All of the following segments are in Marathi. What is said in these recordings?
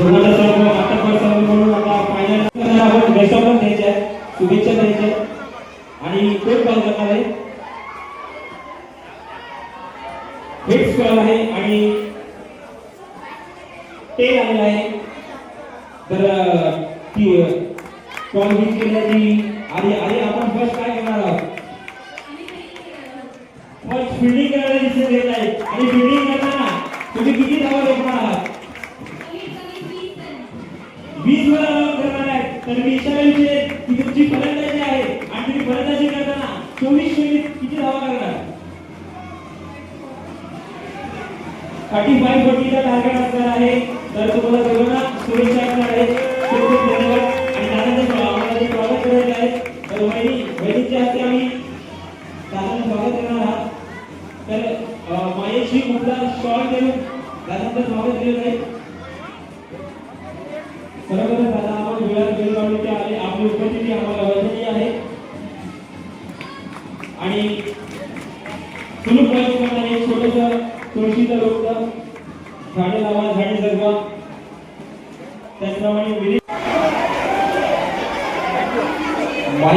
गुरुनाथ सर्व मातब्बर सर्व म्हणून आता फायनल आपण बेस्ट ऑफ द्यायचे आहे शुभेच्छा द्यायच्या आणि कोण कॉल करणार आहे. हेड आहे आणि टेल आलेला आहे. तर ती कॉल वहिनी वहिनीच्या हस्ते आम्ही दादांचं स्वागत करणार आहात. तर मायेशी कुठला शॉल देऊन दादांचं स्वागत केलं जाईल? बरोबर दादा आपण वेळात वेळ काढून इथे आले आपली उपस्थिती आम्हाला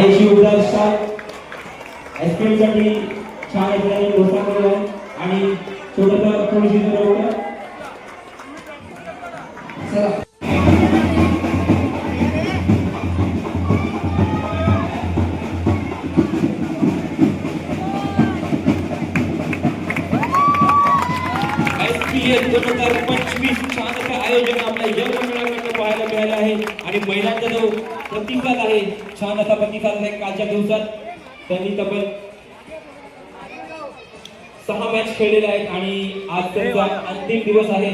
आहे. उदार स्टार आईस्क्रीमसाठी छान आपल्याला एसपीएस दोन हजार पंचवीस छान आयोजन आपल्या यंग मंडळाकडनं पाहायला मिळालं आहे. आणि महिलांचा जो प्रतिसाद आहे छान असा प्रतिसाद आहे. कालच्या दिवसात त्यांनी तब्बल सहा मॅच खेळलेले आहेत. आणि आज त्यांचा अंतिम दिवस आहे.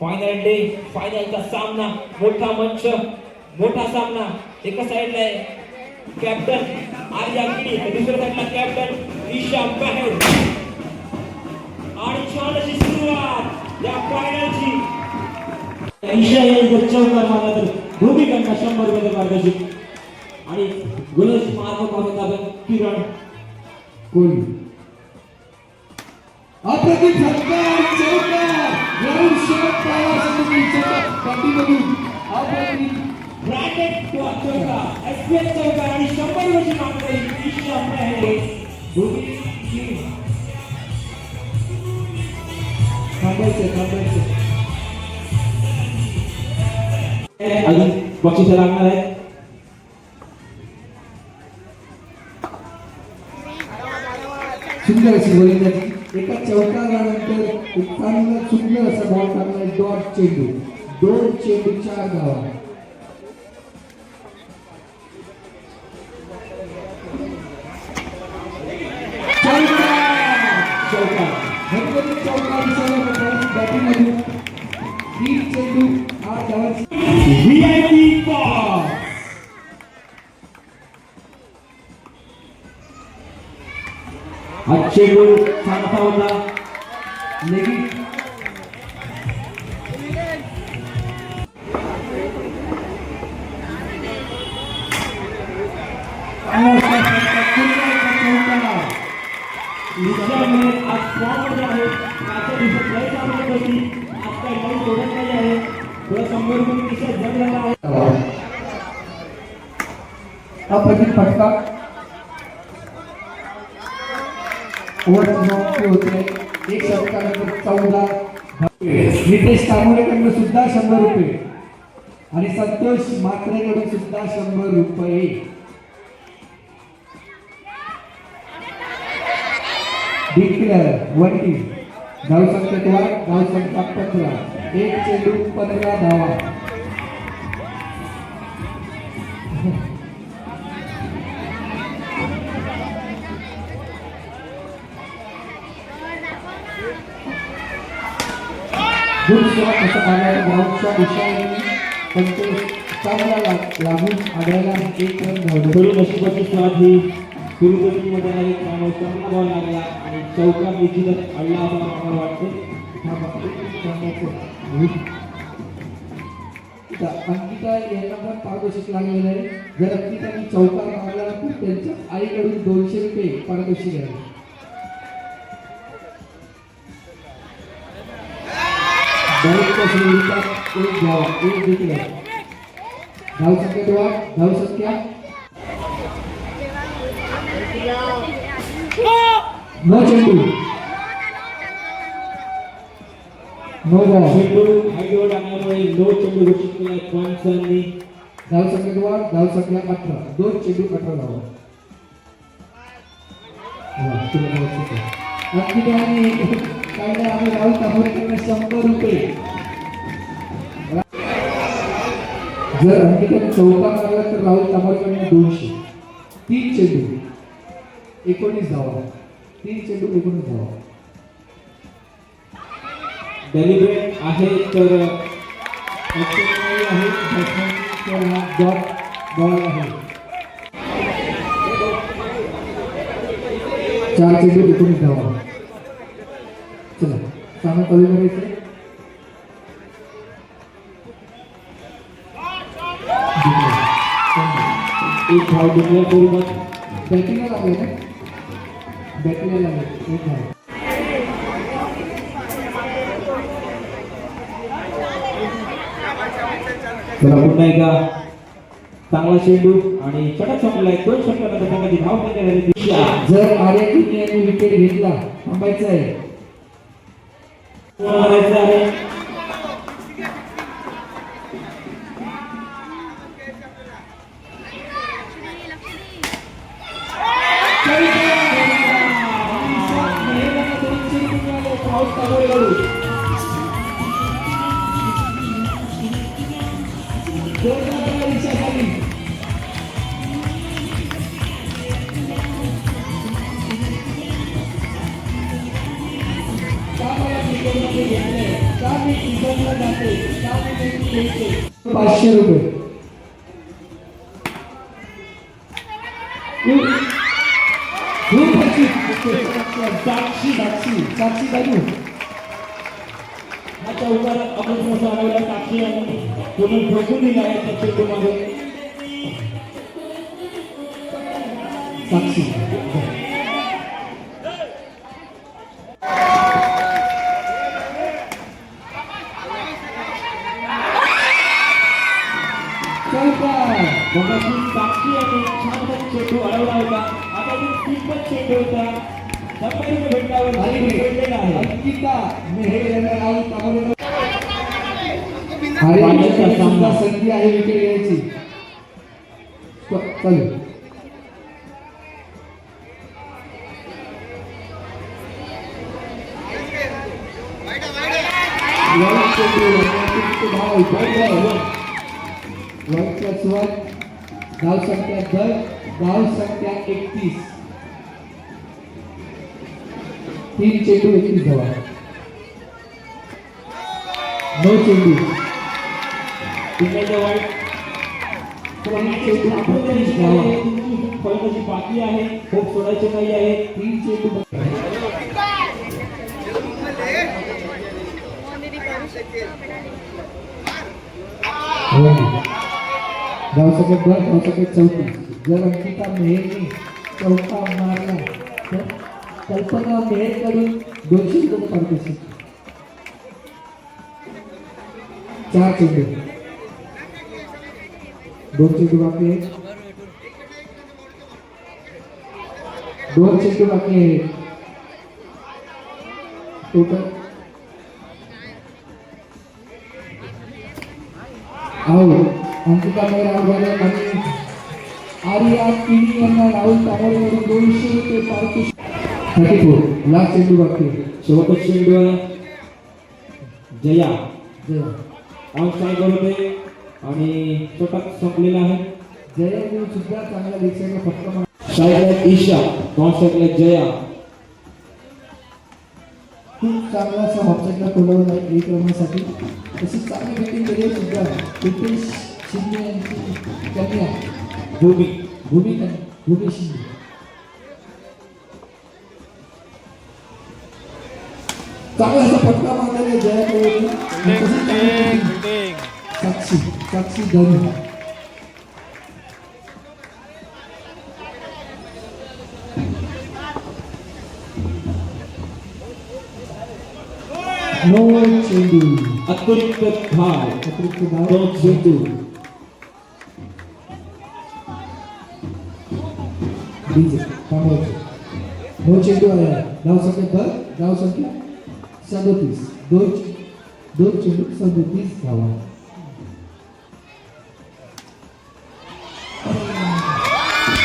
फायनल डे फायनलचा सामना मोठा मंच मोठा सामना. एका साईडला आहे कॅप्टन आर्या किडी दुसऱ्या साईडला कॅप्टन ईशा पहेल. आणि छान अशी सुरुवात. या फायनलची हे जर चौकार मारला तर भूमिकांना शंभरमध्ये मार्गदर्शक आणि गुणेश मार्ग पाहत आपण किरण कोण अप्रतिम सत्कार चौकार ग्राउंड शॉट पाहावा समितीच्या पाठीमधून अप्रतिम. ब्रॅकेट चौका एसपीएस चौका आणि शंभर वर्षी मागणी ईशा पहेल भूमिकी थांबायचं थांबायचं अजून बक्षीस लागणार आहे सुंदर अशी गोलंदाजी एका चौकारानंतर एक चांगला सुंदर असा बॉल टाकलाय डॉट चेंडू. दोन चेंडू चार धावा. चेंडू छान असा होता लेगी ईशाने आज फॉर्ममध्ये आहे आजच्या दिवसात लय चांगली होती आज काही लई सोडत नाही आहे थोडं शंभर रुपये ईशा जग झाला आहे अप्रतिम फटका एक चौदा. नितेश तांबोळेकडनं सुद्धा शंभर रुपये. आणि संतोष मात्रेकडून सुद्धा शंभर रुपये. डिक्लेअर वन टीम धाव संख्या पंधरा. एक चेंडू पंधरा धावा. गुड असं ग्राउंडच्या दिशेने चांगला लाग- लागून आढळला एक रन धावले थोडी स्वाद ही त्यामुळे चांगला बॉल लागला आणि चौका निश्चितच अडला असं आम्हाला वाटतं अंकिता यांना पण पारितोषिक लागलेलं आहे जर अंकिताने चौकार मारला तर त्यांच्या आईकडून दोनशे रुपये पारितोषिक आहे डायरेक्ट श्रीविका एक धावा एक जिंकला धाव संख्या तेव्हा धाव संख्या नो चेंडू नो बॉल चेंडू हाईटवर टाकल्यामुळे नो चेंडू घोषित केला पंचांनी धाव संख्या तेव्हा धाव संख्या अठरा दोन चेंडू अठरा धावा वा, तुला मला चुकलं. अंकिताने काय नाही आम्ही राहुल तांबोळेकडनं शंभर रुपये. जर अंकिताने चौथा मारला तर राहुल तांबोळेकडनं दोनशे. तीन चेंडू. एकोणीस धावा. तीन चेंडू एकोणीस धावा. डेलिब्रेट आहे तर आहे. तर हा डॉट बॉल आहे. चार चेंडू एकोणीस धावा. चला सामना चालू करायचं एक धाव डिक्लेअर करू मग बॅटिंगला लागले ना? बॅटिंगला लागले. एक धावा चला पुन्हा एकदा. चांगला चेंडू आणि षटक संपला आहे. दोन षटकानंतर संघाची धाव संख्या जर आर्या यांनी विकेट घेतला थांबायचं आहे. पूर्ण करायचं आहे पाचशे रुपये खूप साक्षी साक्षी साक्षी बाजू हा चौकार अमृत मसाला साक्षी आणि पूर्ण ठोकून दिला आहे त्या चेंडूमध्ये साक्षी चौकार मगाशी साक्षी आणि छान चेंडू अडवला होता आता तो स्पीड चेंडू होता धप्प्याने भेटल्यावर आणि भेटलेला आहे अंकिता मेहर यांना राहुल तांबोळीला अरे यांच्याकडे सुद्धा संधी आहे विकेट घ्यायची च- चालेल वाईट चेंडू, वरती धाव संख्या दस धाव संख्या एकतीस. तीन चेंडू एकतीस धावा. नो चेंडू. तिकडे वाईट. बाकी आहे. खूप सोडायचे नाही आहे. तीन चेंडू धाव संख्या दस धाव संख्या चौतीस जर अंकिता मेहरने चौका मारला तर कल्पना मेहरकडून दोनशे रुपये पारितोषिक चार चेंडू दोन चेंडू बाकी आहेत. दोन चेंडू बाकी आहेत. टोटल. आऊट आणि आर्या किनी यांना राहुल तांबोळीकडून दोनशे रुपये पारितोषिक थर्टी फोर लास्ट चेंडू बाकी आहे. शेवटचा चेंडू जया जय साईड होते आणि संपलेला आहे जया सुद्धा चांगला दिसेल फक्त मा- साईडला ईशा कॉन्सेप्टला जया खूप चांगला असा हॉपसेटला खोलवला आहे एक रमण्यासाठी तशीच चांगली बॅटिंग केली सुद्धा रुपेश शिंदे यांची कन्या भूमी भूमी कन्या भूमी शिंदे चांगला असा फटका मारलेला आहे जया कोहली तशीच चांगली batting. साक्षी साक्षी धनु नो चेंडू अतिरिक्त धाव अतिरिक्त धाव चेंडू डीजे थांबवायचे नो चेंडू आहे धाव संख्या बर धाव संख्या सदोतीस दोन दोन चेंडू सदोतीस धावा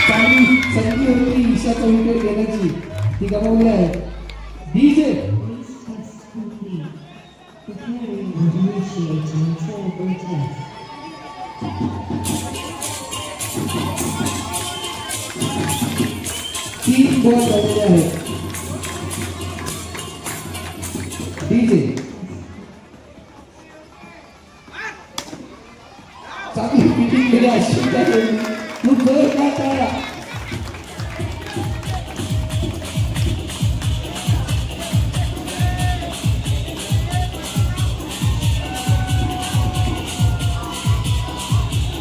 चांगली संधी होती ईशाचा विकेट घेण्याची ती गमावली आहे डीजे तीन गोळा झालेले आहेत डीजे चांगली फिटिंग गेली अशी तू जोर का टाळा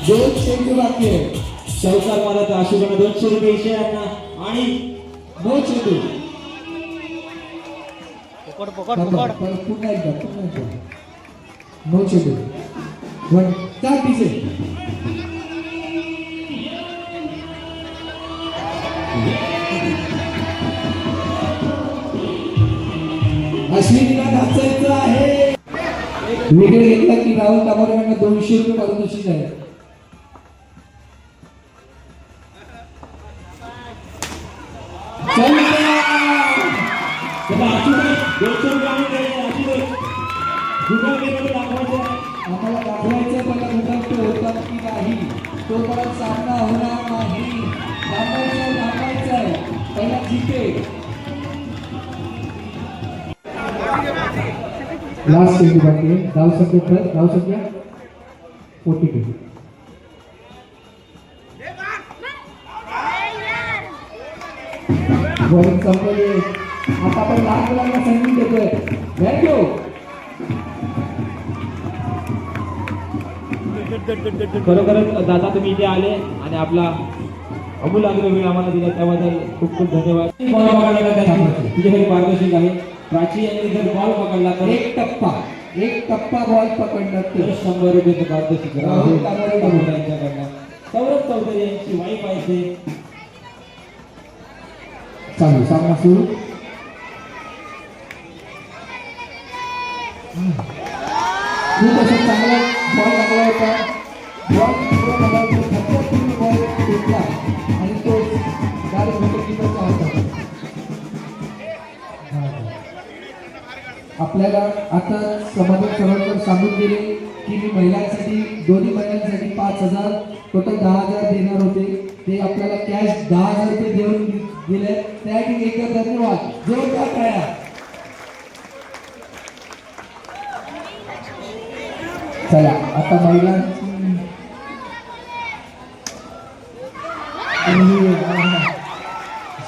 दोन चेंडू बाकी आहे चौकार मारत आशुकडे दोनशे रुपये यांना आणि चेंडू पकड पकड पकड. पुन्हा एकदा पुन्हा एकदा. नो चेंडू वन चार अश्विनीला नाचायचं आहे. विकेट घेतला की राहुल यांना दोनशे रुपये पारितोषिक आहे. आम्हाला दाखवायचं पण घटक मुदत होतात की नाही तो परत सामना होणार नाही थांबायचं थांबायचं आहे पहिला जिथे लास्ट चेंडू बाकी आहे धाव संख्या तर धाव संख्या फोर्टी टू बॉलिंग संपली आता आपण लहान मुलांना संधी देतोय. थँक्यू खरोखरच दादा तुम्ही इथे आले आणि आपला अमूलाग्र वेळ आम्हाला दिला. त्याबद्दल खूप खूप धन्यवाद. बॉल पकडला त्याची तुझ्याकडे पारदर्शक आहे. प्राची यांनी जर बॉल पकडला तर एक टप्पा. एक टप्पा बॉल पकडण्यात तर शंभर रुपये पारदर्शक राहुल तांबोळे बरोबर. त्यांच्याकडनं सौरभ चौधरी यांची वाईफ आहे. चालू सामना सुरू. खूप असं चांगला बॉल लागला होता बॉल पुढे झाला होता पूर्ण बॉल आणि तो डायरेक्ट होता आपल्याला आता समाधान सरोडकर सांगून दिले की मी महिलांसाठी दोन्ही महिलांसाठी पाच हजार टोटल दहा हजार देणार होते. ते आपल्याला कॅश दहा हजार रुपये देऊन दिले. त्यासाठी एकदा धन्यवाद. जोरदार कळ्या चला आता महिलांची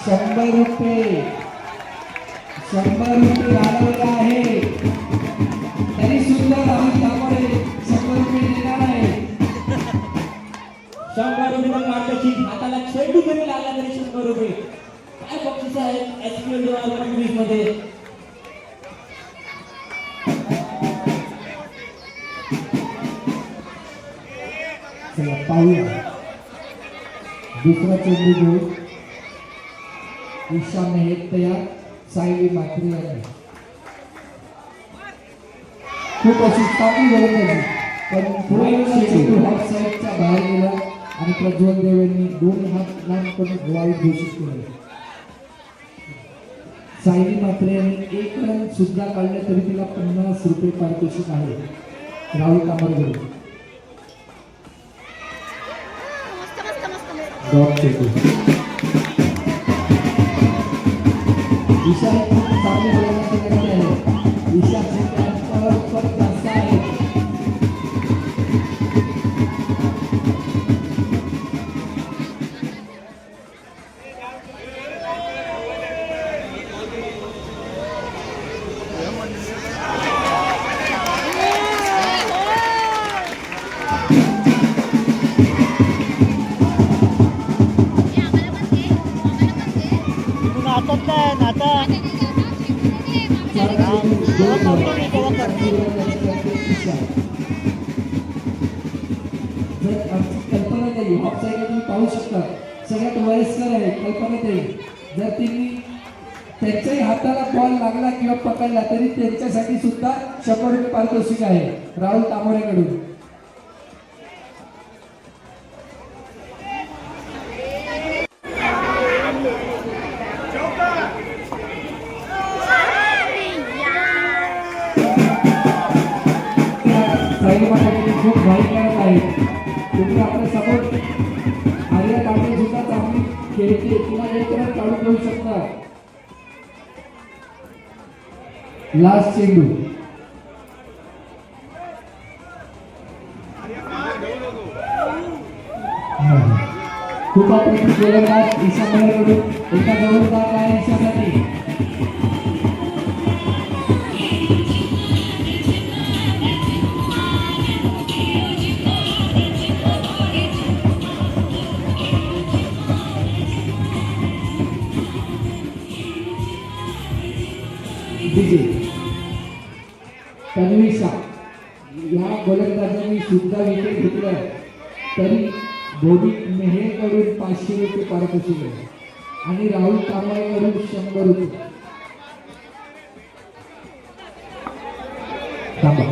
शंभर रुपये. शंभर रुपये घालवले आहे. तरी सुद्धा राहुल तांबोळे शंभर रुपये देणार आहे. शंभर रुपये पारितोषिक हाताला चेंडू कमी लागला तरी शंभर रुपये. काय बक्षीस आहे? एस पी मध्ये. दुसरा चेंडू घेऊ ईशा मेहत तयार सायली मात्रे यांनी. खूप अशी चांगली गोलंदाजी पण थोडा चेंडू हाफ साईडच्या बाहेर गेला आणि प्रज्वल देव यांनी दोन हात लांब करून वाईट घोषित केले. सायली मात्रे यांनी एक रन सुद्धा काढले तरी तिला पन्नास रुपये पारितोषिक आहे. राहुल कामरगड. मस्त मस्त डॉट चेंडू ईशा ही कल्पना नाही साईडला तुम्ही पाहू शकता. सगळ्यात वयस्कर आहे कल्पना ते जर त्यांनी त्यांच्याही हाताला बॉल लागला किंवा पकडला तरी त्यांच्यासाठी सुद्धा शंभर रुपये पारितोषिक आहे. राहुल तामोरेकडून. लास्ट चेंडू खूप अप्रतिम गोलंदाज ईशा मयरकडून एका जवळदार आहे ईशासाठी धोनी मेहेरकडून पाचशे रुपये पारितोषिक आहे आणि राहुल कांबळेकडून शंभर रुपये थांबा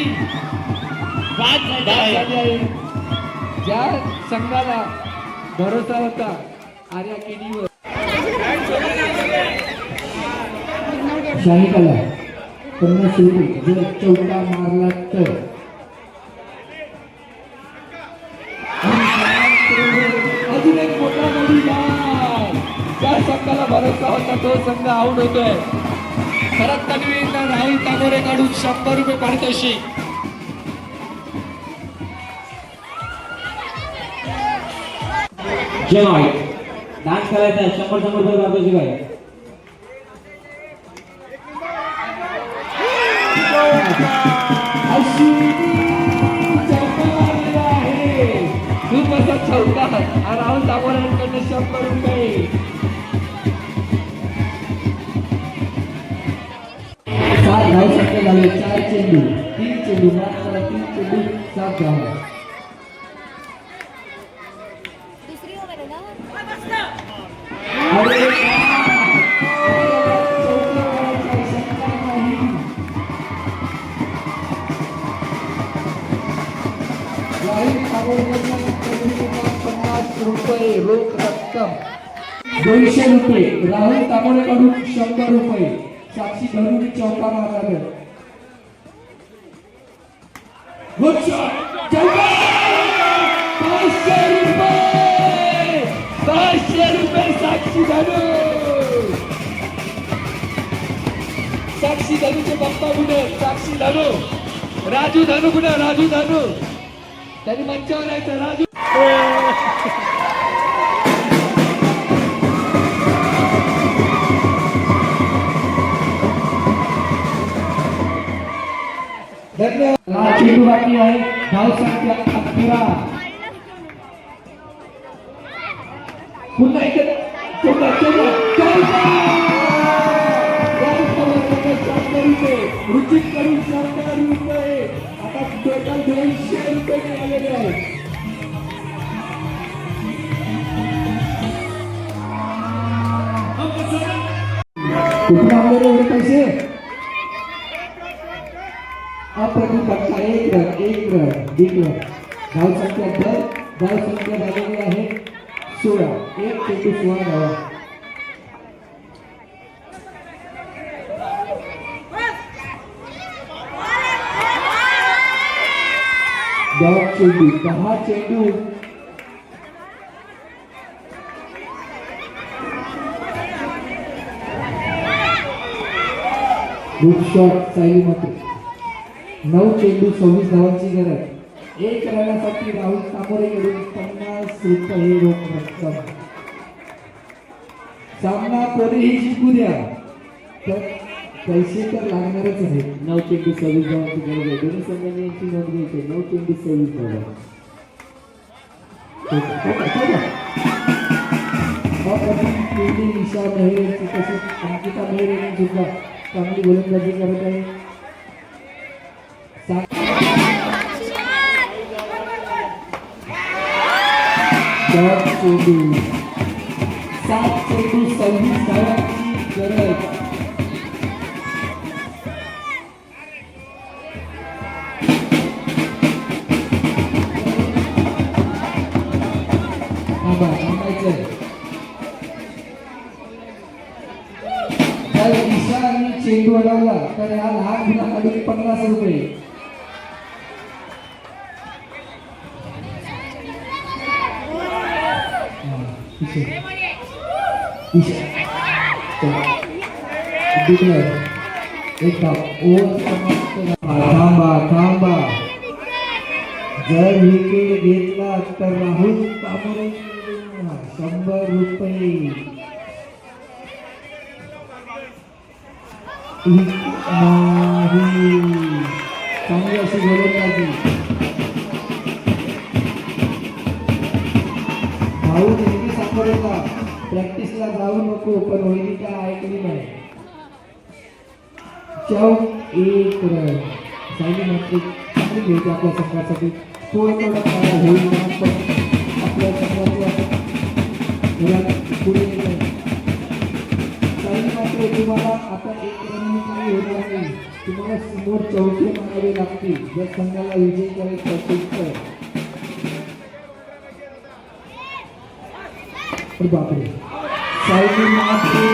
सर्वात बाद झाली आहे ज्या संघाला भरोसा होता आर्या केडीवर. सायंकाला पन्नास रुपये जर चौका मारला तर. अजून एक मोठा मोठी ज्या संघाला भरोसा होता तो संघ आऊट होतोय. परत तन्वीला राहुल तागोरे काढून शंभर रुपये पारितोषिक जय डान्स करायचा आहे. शंभर शंभर रुपये पारितोषिक आहे खूप असा चौका राहुल दामोदरांकडनं शंभर रुपये सात धाव शक्य झाले. चार चेंडू तीन चेंडू माफ करा तीन चेंडू सात धाव. दोनशे रुपये राहुल तांबोळेकडून शंभर रुपये साक्षी धरून चौका मारला तर Good shot! चौका! पाचशे रुपये पाचशे रुपये साक्षी धनू साक्षी धनूचे पप्पा कुठे साक्षी धनू राजू धनू कुठे राजू धनू त्यांनी मंचावर यायचं राजू धन्यवाद चेंडू बाकी आहे धाव संख्या अकरा पुन्हा एकदा चौका चौका रुचित करून शंभर रुपये आता टोटल दोनशे रुपये मिळालेले आहेत कुठून आणले एवढे पैसे? अप्रतिम फटका एक रन एक रन एक रन धाव संख्या दर धाव संख्या झालेली आहे सोळा एक चेंडू सोळा धावा दहा चेंडू दहा चेंडू गुड शॉट सायली मात्र नऊ चेंडू सव्वीस धावांची गरज. एक रनासाठी राहुल तांबोरेकडून पन्नास रुपये रोख रक्कम. सामना कोणीही जिंकू द्या. तर पैसे तर लागणारच आहेत. नऊ चेंडू सव्वीस धावांची गरज आहे. दोन्ही संघाने यांची नोंद घ्यायची नऊ चेंडू सव्वीस धावा. पहिली मेहर तसेच अंकिता मेहर यांनी सुद्धा चांगली गोलंदाजी करत आहे. सात सात चेंडू सात चेंडू सव्वीस धावांची गरज थांबा थांबायचंय जर ईशा आणि चेंडू अडवला तर या लहान मुलाकडून पन्नास रुपये हा, ईशा. ईशा. चला. डिक्लेअर. एक धाव. थांबा थांबा जर विकेट घेतला तर राहुल कांबळे शंभर रुपये नाही चांगली अशी गोलंदाजी भाऊ नेहमी सापडेला प्रॅक्टिसला जाऊ नको पण वहिनी काय ऐकली नाही चौक एक रन सायली मात्र चांगली खेळते आपल्या संघासाठी तो एक होईल पण आपल्या संघाच्या पुढे येत सायली मात्र तुम्हाला आता एक रन काही होणार नाही तुम्हाला समोर चौथे मारावे लागतील जर संघाला विजय करायचं असेल तर बापरे. सायली मात्र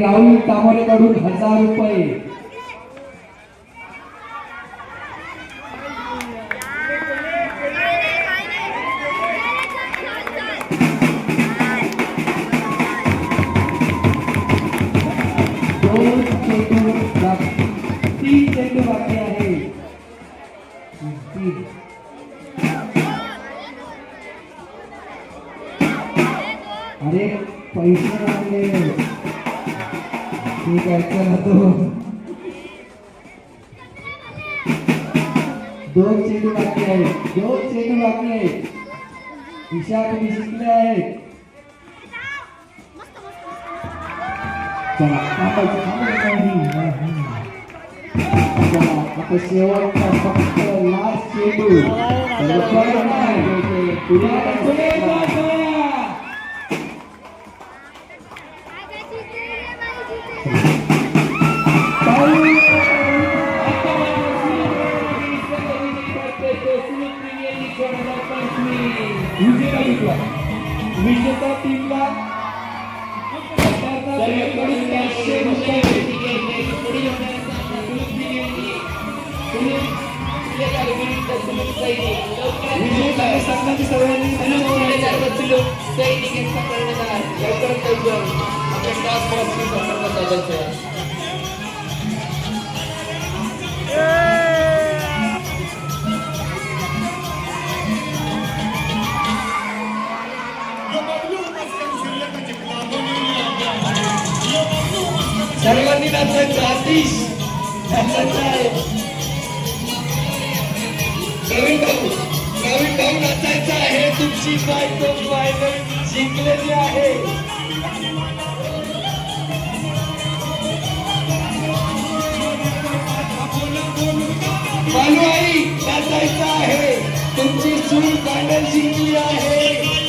राहुल कामोरेकडून हजार रुपये. ईशा तुम्ही शिकले आहेत चला थांबायचं थांबायचं नाही चला आता शेवटचा फक्त लास्ट चेंडू सर्व नाही. पुढे पुढे विजेता टीमला सरकारकडून पाचशे रुपये विजेता हे संघाची सर्वांनी सर्वांनी नाचायचं आतिश नाचायचं आहे. प्रवीण भाऊ प्रवीण भाऊ नाचायचं आहे. तुमची बायको फायनल जिंकलेली आहे. बालू आई नाचायचं आहे. तुमची सून फायनल जिंकली आहे.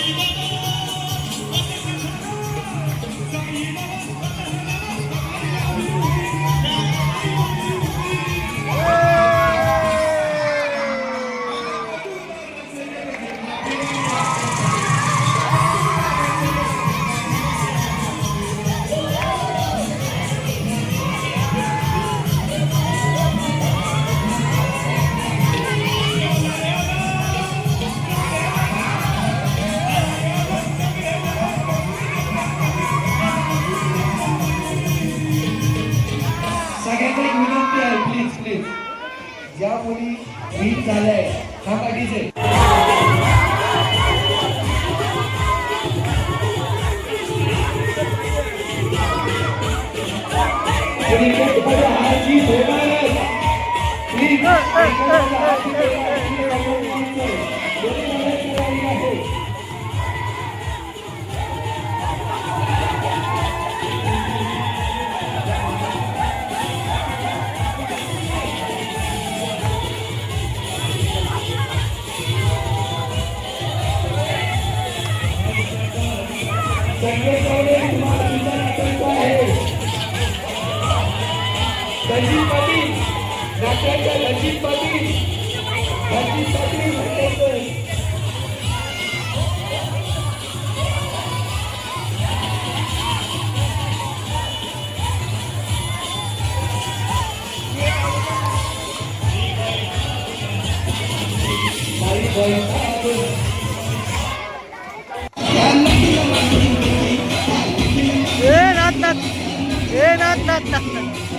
Ranjit Patil नाट्याच्या Ranjit Patil Ranjit Patil. Eh, not, not, not, not.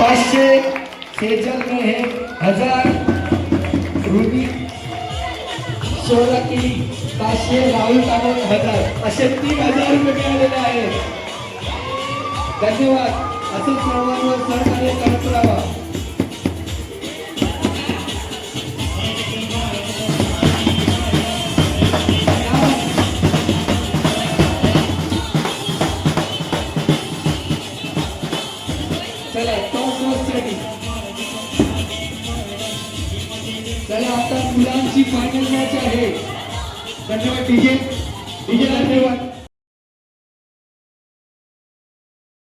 पाचशे त्रेचाळीस हे हजार रुपी सोळा तीन पाचशे राहुल कामत हजार. असे तीन हजार रुपये मिळालेले आहेत. धन्यवाद. असंच सर्वांवर सहकार्य करत राहा. Yeah.